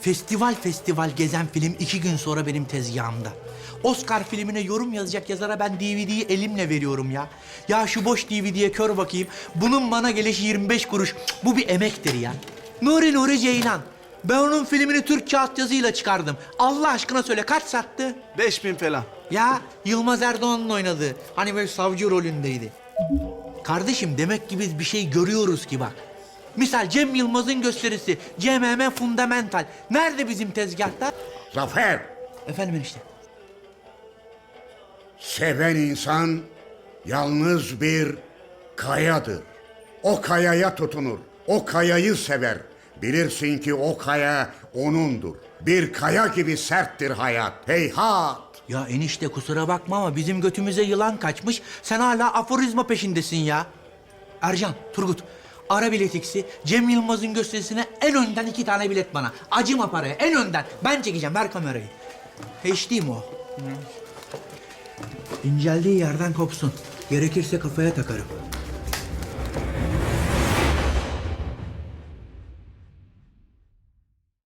Festival festival gezen film iki gün sonra benim tezgahımda. Oscar filmine yorum yazacak yazara ben DVD'yi elimle veriyorum ya. Ya şu boş DVD'ye kör bakayım. Bunun bana gelişi 25 kuruş. Bu bir emektir ya. Nuri Nuri Ceylan. Ben onun filmini Türkçe altyazıyla çıkardım. Allah aşkına söyle kaç sattı? 5000 falan. Ya Yılmaz Erdoğan'ın oynadığı. Hani böyle savcı rolündeydi. Kardeşim demek ki biz bir şey görüyoruz ki bak. Misal Cem Yılmaz'ın gösterisi CMM Fundamental. Nerede bizim tezgahta? Zafer, Efendim enişte. seven insan yalnız bir kayadır. O kayaya tutunur, o kayayı sever. Bilirsin ki o kaya onundur. Bir kaya gibi serttir hayat. Heyhat! Ya enişte kusura bakma ama bizim götümüze yılan kaçmış. Sen hala aforizma peşindesin ya. Ercan, Turgut. Ara biletiksi. Cem Yılmaz'ın gösterisine en önden iki tane bilet bana. Acıma paraya en önden. Ben çekeceğim ver kamerayı. HD mi o? İnceldiği yerden kopsun. Gerekirse kafaya takarım.